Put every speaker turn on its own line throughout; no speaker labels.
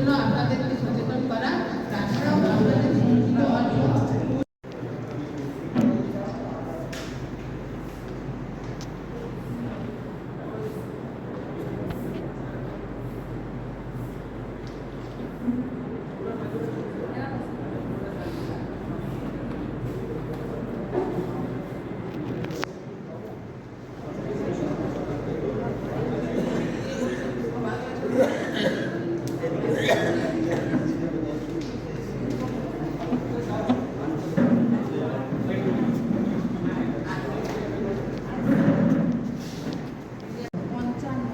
জন্য আপনাদেরকে সচেতন করা তাছাড়াও আপনাদের শিক্ষিত অনেক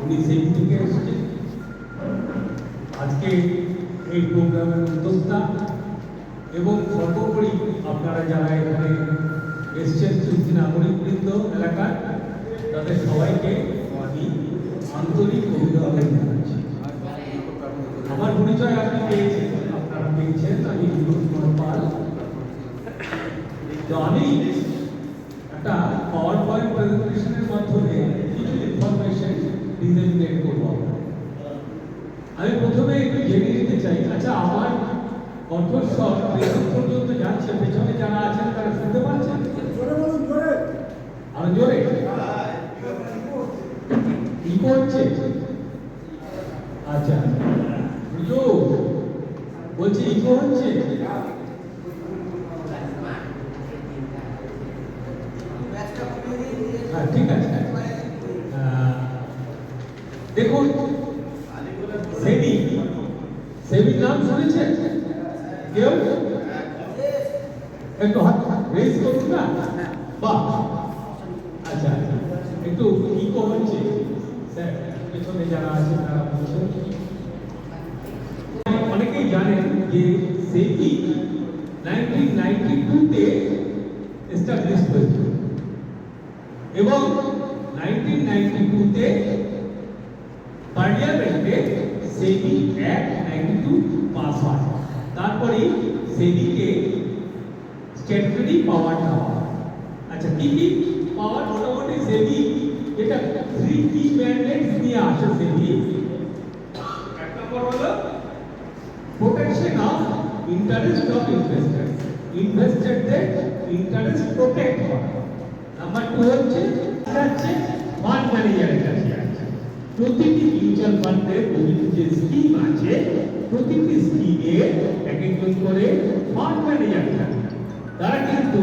উনি সেই থেকে এসেছেন আজকে এই প্রোগ্রামের উদ্যোক্তা এবং সর্বোপরি আপনারা যারা এখানে এসছেন চুক্তি নাগরিকবৃন্দ এলাকার, তাদের সবাইকে আমি আন্তরিক অভিনন্দন জানাচ্ছি। আমার পরিচয় আপনি পেয়েছেন, আপনারা পেয়েছেন, আমি বিনোদ কুমার পাল। তো আমি একটা পাওয়ার পয়েন্ট প্রেজেন্টেশনের মাধ্যমে কিছু ইনফরমেশন ডিসেমিনেট করব আমি প্রথমে একটু জেনে নিতে চাই। আচ্ছা আমার কণ্ঠস্বর পেছন পর্যন্ত যাচ্ছে পেছনে যারা আছেন তারা শুনতে পাচ্ছেন? আরও জোরে? কি হচ্ছে আচ্ছা। বলছি ইকো হচ্ছে হ্যাঁ ঠিক আছে আহ, দেখুন সেবি সেবির নাম শুনেছেন কেউ একটু হাত রেজ করুন না বাহ আচ্ছা আচ্ছা একটু ইকো হচ্ছে স্যার পেছনে যারা আছে তারা বলছেন অনেকেই জানেন যে সেবি নাইনটিন নাইনটি টুতে এস্টাবলিশ হয়েছিল এবং নাইনটিন নাইনটি টুতে পার্লামেন্টে SEBI act ninety two pass হয় তারপরে সেবিকে স্ট্যাটুটারি পাওয়ার দেওয়া হয়। আচ্ছা কি কি পাওয়ার মোটামুটি সেবি যেটা থ্রি কি ম্যান্ডেটস নিয়ে আসে সেবি এক নম্বর হলো protection of interest of investor ইনভেস্টারদের ইন্টারেস্ট প্রোটেক্ট করা নাম্বার টু হচ্ছে হচ্ছে ফান্ড ম্যানেজারের কাছে আছে প্রতিটি মিউচুয়াল ফান্ডের বিভিন্ন যে স্কিম আছে প্রতিটি স্কিমে এক একজন করে ফান্ড ম্যানেজার থাকে তারা কিন্তু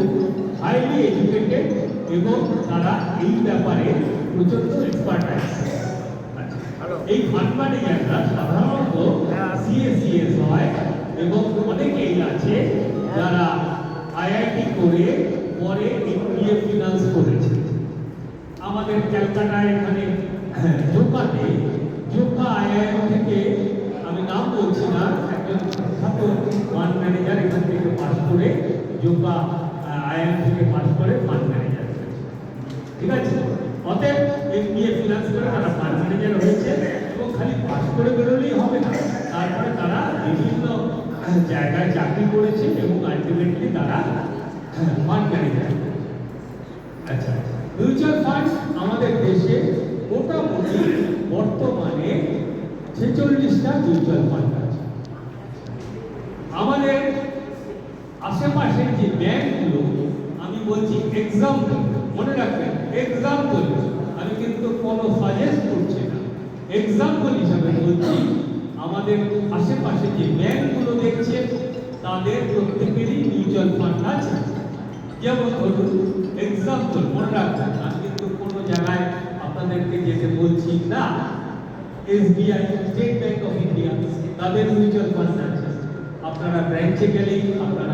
হাইলি এডুকেটেড এবং তারা এই ব্যাপারে প্রচণ্ড এক্সপার্ট এই ফান্ড ম্যানেজাররা সাধারণত সিএসিএস হয় এবং অনেকেই আছে যারা আইআইটি করে পরে এমবিএ ফিনান্স করেছে। আমাদের ক্যালকাটায় এখানে জোকাতে জোকা আইআইএম থেকে আমি নাম বলছি না একজন ছাত্র ফান্ড ম্যানেজার এখান থেকে জোকা আইআইএম থেকে পাস করে ফান্ড ম্যানেজার ঠিক আছে? অতএব এমবিএ ফিনান্স করে তারা ফান্ড ম্যানেজার হয়েছে এবং খালি পাস করে বেরোলেই হবে না। তারপরে তারা বিভিন্ন জায়গায় চাকরি করেছে এবং আলটিমেটলি তারা ফান্ড ম্যানেজার আচ্ছা মিউচুয়াল ফান্ড আমাদের দেশে মোটামুটি বর্তমানে ছেচল্লিশটা মিউচুয়াল ফান্ড আছে। আমাদের আশেপাশের যে ব্যাংকগুলো, আমি বলছি এক্সাম্পল মনে রাখবেন এক্সাম্পল আমি কিন্তু কোনো সাজেস্ট করছি না। এক্সাম্পল হিসাবে বলছি, আমাদের আশেপাশে যে ব্যাংকগুলো দেখছে, তাদের প্রত্যেকেরই মিউচুয়াল ফান্ড আছে। যেমন ধরুন এক্সাম্পল মনে রাখবেন, আমি কিন্তু কোনো জায়গায় আপনাদেরকে যেতে বলছি না। SBI State Bank of India তাদের মিউচুয়াল ফান্ড আছে। আপনারা ব্রাঞ্চে গেলেই আপনারা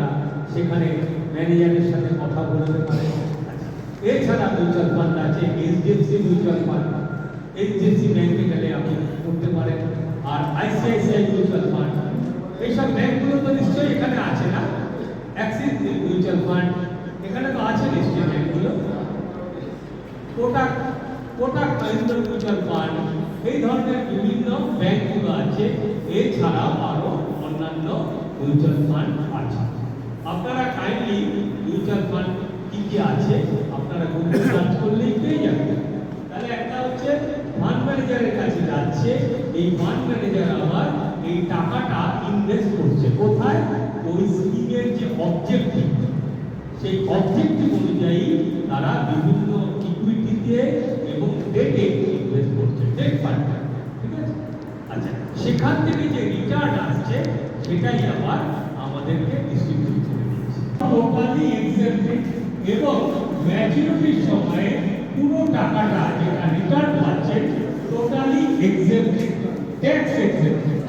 সেখানে ম্যানেজারের সাথে কথা বলতে পারেন এছাড়া মিউচুয়াল ফান্ড আছে এইচডিএফসি মিউচুয়াল ফান্ড এইচডিএফসি ব্যাংকে গেলে আপনি করতে পারেন। আর আইসিআইসিআই মিউচুয়াল ফান্ড এইসব ব্যাংকগুলো তো নিশ্চয়ই এখানে আছে না? অ্যাক্সিস মিউচুয়াল ফান্ড এখানে তো আছে নিশ্চয়ই ব্যাংকগুলো। কোটাক কোটাক মাহিন্দ্রা মিউচুয়াল ফান্ড এই ধরনের বিভিন্ন ব্যাংকগুলো আছে। এছাড়াও আরও অন্যান্য মিউচুয়াল ফান্ড আছে। আপনারা কাইন্ডলি মিউচুয়াল ফান্ড কি কি আছে, আপনারা গুগল সার্চ করলেই পেয়ে যাবেন। তাহলে একটা হচ্ছে ফান্ড ম্যানেজারের কাছে যাচ্ছে, এই ফান্ড ম্যানেজার আবার এই টাকাটা ইনভেস্ট করছে। কোথায়? ওই স্কিমের যে অবজেক্টিভ সেই অবজেক্টিভ অনুযায়ী তারা বিভিন্ন ইকুইটিতে এবং ডেটে ইনভেস্ট করছে ডেট ফান্ড ঠিক আছে? আচ্ছা সেখান থেকে যে রিটার্ন আসছে, সেটাই আবার আমাদেরকে ডিস্ট্রিবিউট এক্সেপ্টেড এবং ম্যাচুরিটির সময়ে পুরো টাকাটা যেটা রিটার্ন পাচ্ছে টোটালি এক্সেপ্টেড ট্যাক্স এক্সেপ্টেড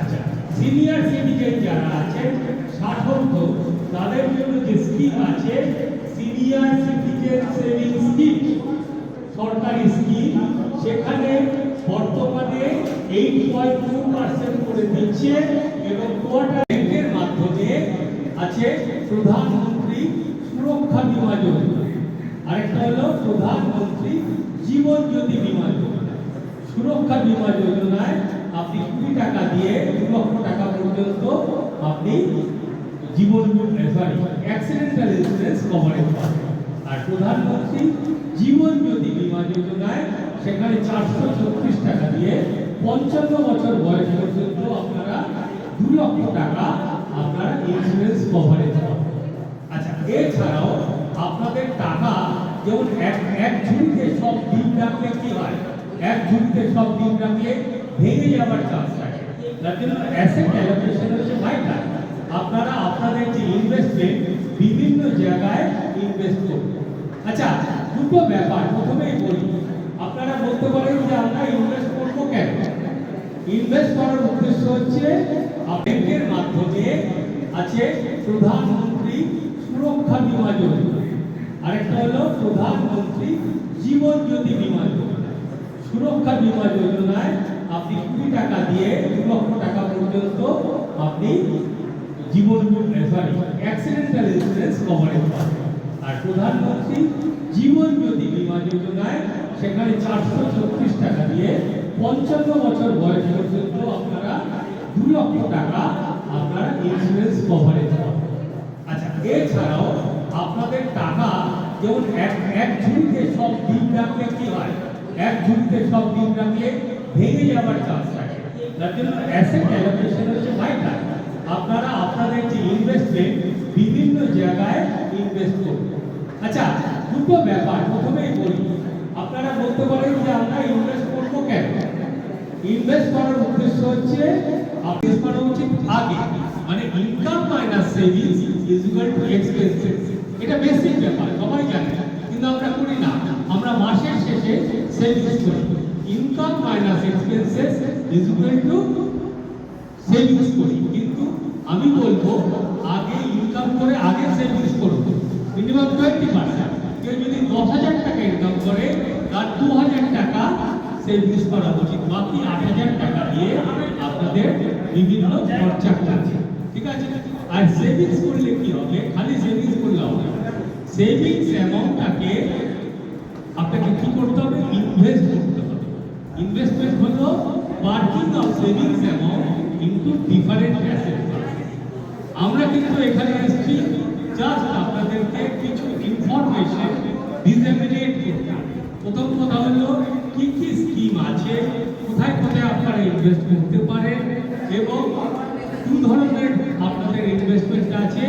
আচ্ছা সিনিয়র সিটিজেন যারা আছেন ষাটর্ধ তাদের জন্য যে স্কিম আছে সিনিয়র সিটিজেন সেভিং স্কিম সরকারি স্কিম সেখানে বর্তমানে এইট পয়েন্ট টু পার্সেন্ট করে দিচ্ছে এবং কোয়ার্টার ব্যাংকের মাধ্যমে আছে প্রধানমন্ত্রী সুরক্ষা বীমা যোজনা আরেকটা হলো প্রধানমন্ত্রী জীবন জ্যোতি বীমা যোজনা। সুরক্ষা বীমা যোজনায় আপনি কুড়ি টাকা দিয়ে দু লক্ষ টাকা পর্যন্ত আপনি জীবন সরি অ্যাক্সিডেন্টাল ইন্স্যুরেন্স কভারেজ পাবেন। আর প্রধানমন্ত্রী জীবন বীমা যোজনায় সেখানে চারশো চব্বিশ টাকা দিয়ে পঞ্চান্ন বছর বয়স পর্যন্ত আপনারা দু লক্ষ টাকা আপনারা ইন্স্যুরেন্স কভারেজ পাবেন। আচ্ছা এছাড়াও আপনাদের টাকা যেমন এক এক ঝুড়িতে সব ডিম রাখলে কি হয়? এক ঝুড়িতে সব ডিম রাখলে ভেঙে যাওয়ার চান্স থাকে। তার জন্য অ্যাসেট হচ্ছে আপনারা আপনাদের যে ইনভেস্টমেন্ট বিভিন্ন জায়গায় ইনভেস্ট করুন। আচ্ছা দুটো ব্যাপার প্রথমেই বলি। আপনারা বলতে পারেন যে আমরা ইনভেস্ট করব কেন? ইনভেস্ট করার উদ্দেশ্য হচ্ছে ব্যাংকের মাধ্যমে আছে প্রধানমন্ত্রী সুরক্ষা বীমা যোজনা। আরেকটা হলো প্রধানমন্ত্রী জীবন জ্যোতি বীমা যোজনা। সুরক্ষা বীমা যোজনায় আপনি কুড়ি টাকা দিয়ে দু লক্ষ টাকা পর্যন্ত আপনি জীবন সরি অ্যাক্সিডেন্টাল ইন্স্যুরেন্স কভারেজ পাবেন। আর প্রধানমন্ত্রী জীবন জ্যোতি বীমা যোজনায় সেখানে চারশো চব্বিশ টাকা দিয়ে পঞ্চান্ন বছর বয়স পর্যন্ত আপনারা দু লক্ষ টাকা আপনারা ইন্স্যুরেন্স কভারেজ পাবেন। আচ্ছা এছাড়াও আপনাদের টাকা যেমন এক এক ঝুড়িতে সব ডিম রাখলে কি হয়? এক ঝুড়িতে সব ডিম রাখলে ভেঙে যাওয়ার চান্স থাকে। অ্যাসেট অ্যালোকেশন হচ্ছে ভাইটাল আপনারা, আপনাদের যে ইনভেস্টমেন্ট বিভিন্ন জায়গায় ইনভেস্ট করুন। আচ্ছা দুটো ব্যাপার, প্রথমেই বলি। আপনারা বলতে পারেন যে আমরা ইনভেস্ট করব কেন? ইনভেস্ট করার উদ্দেশ্য হচ্ছে আপনি করা উচিত আগে। মানে income minus savings is equal to expenses এটা বেসিক ব্যাপার, সবাই জানে। কিন্তু আমরা করি না। আমরা মাসের শেষে সেভিংস করি। Income minus expenses is equal to savings করি। কিন্তু আমি বলব, আগে ইনকাম করে আগে সেভিংস করুন। মিনিমাম টোয়েন্টি পার্সেন্ট কেউ যদি দশ হাজার টাকা ইনকাম করে, তার দু হাজার টাকা সেভিংস করা উচিত। বাকি আট হাজার টাকা দিয়ে আপনাদের বিভিন্ন খরচা করছে ঠিক আছে? আর সেভিংস করলে কি হবে? খালি সেভিংস সেভিংস অ্যামাউন্টটাকে আপনাকে কি করতে হবে? ইনভেস্ট করতে হবে। ইনভেস্টমেন্ট হলো parking of savings amount into different asset আমরা কিন্তু এখানে এসেছি জাস্ট আপনাদেরকে কিছু ইনফরমেশন ডিসেমিনেট করতে। প্রথম কথা হলো, কি কি স্কিম আছে? কোথায় কোথায় আপনারা ইনভেস্ট করতে পারেন? এবং দু ধরনের আপনাদের ইনভেস্টমেন্ট আছে?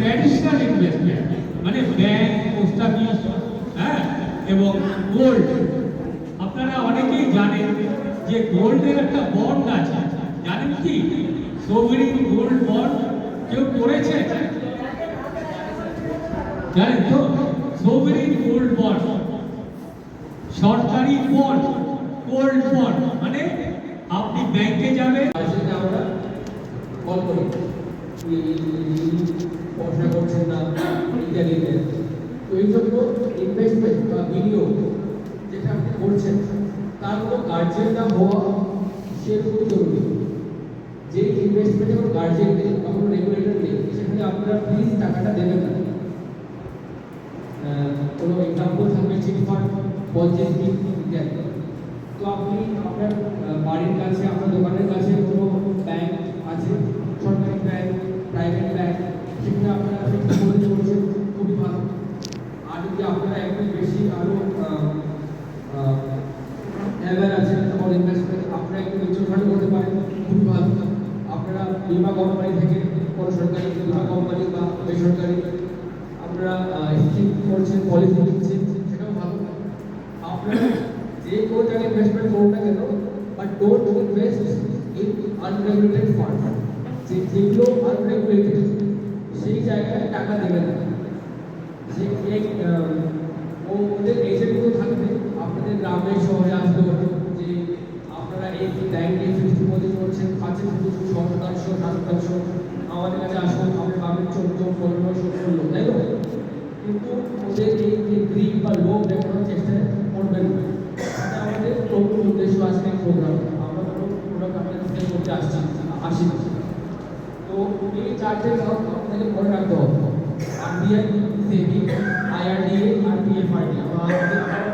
ট্র্যাডিশনাল ইনভেস্টমেন্ট মানে ব্যাংক পোস্ট অফিস হ্যাঁ এবং গোল্ড আপনারা অনেকেই জানেন যে গোল্ডের একটা বন্ড আছে জানেন কি সোভরিন গোল্ড বন্ড কেউ করেছে জানেন তো সোভরিন গোল্ড বন্ড সরকারি বন্ড গোল্ড বন্ড মানে আপনি ব্যাংকে যাবেন
সেটা আমরা কল করি পড়াশোনা করছেন না ইত্যাদি তো এই জন্য ইনভেস্টমেন্ট বা বিনিয়োগ যেটা আপনি করছেন, তার কোনো গার্জেনরা হওয়া সে খুবই জরুরি ইনভেস্টমেন্টে কোনো গার্জেন নেই বা কোনো রেগুলেটর নেই সেখানে আপনারা প্লিজ টাকাটা দেবেন না। কোনো এক্সাম্পল থাকবে চিট ফান্ড পঞ্চায়েত ইত্যাদি। তো আপনি আপনার বাড়ির কাছে, আপনার দোকানের কাছে কোনো ব্যাংক আছে, সরকারি ব্যাংক প্রাইভেট ব্যাংক সেখানে আপনারা ডিপোজিট করছেন খুবই ভালো। আর যদি আপনারা একটু বেশি আরও অ্যাওয়ার আছেন আমার ইনভেস্টমেন্ট আপনারা একটু মিউচুয়াল ফান্ড করতে পারেন খুবই ভালো। আপনারা বিমা কোম্পানি থেকে কোনো সরকারি বিমা কোম্পানি বা বেসরকারি আপনারা স্কিম করছেন পলিসি দিচ্ছেন, সেটাও ভালো। আপনারা যে কোনো জায়গায় ইনভেস্টমেন্ট করুন না কেন don't invest in unregulated fund যে যেগুলো আনরেগুলেটেড সেই জায়গায় টাকা দেবেন না। যে ও ওদের এজেন্টগুলো থাকবে, আপনাদের গ্রামে শহরে আসবে যে আপনারা এই ব্যাংকে ফিক্সড ডিপোজিট করছেন পাঁচে শুধু ছ শতাংশ সাত শতাংশ আমাদের কাছে আসুন আমরা পাবেন চোদ্দ পনেরো ষোলো তাই তো? কিন্তু ওদের এই যে গ্রিপ বা লোভ দেখানোর চেষ্টা করবেন না। আমাদের প্রমুখ উদ্দেশ্য আজকে প্রোগ্রাম আমরা কোনো প্রোডাক্ট আপনাদের করতে আসছি আসি তো এই চারটে আপনাকে মনে রাখতে হবে। আরবিআই সেবি আইআরডিএ আর পিএফআরডি আমরা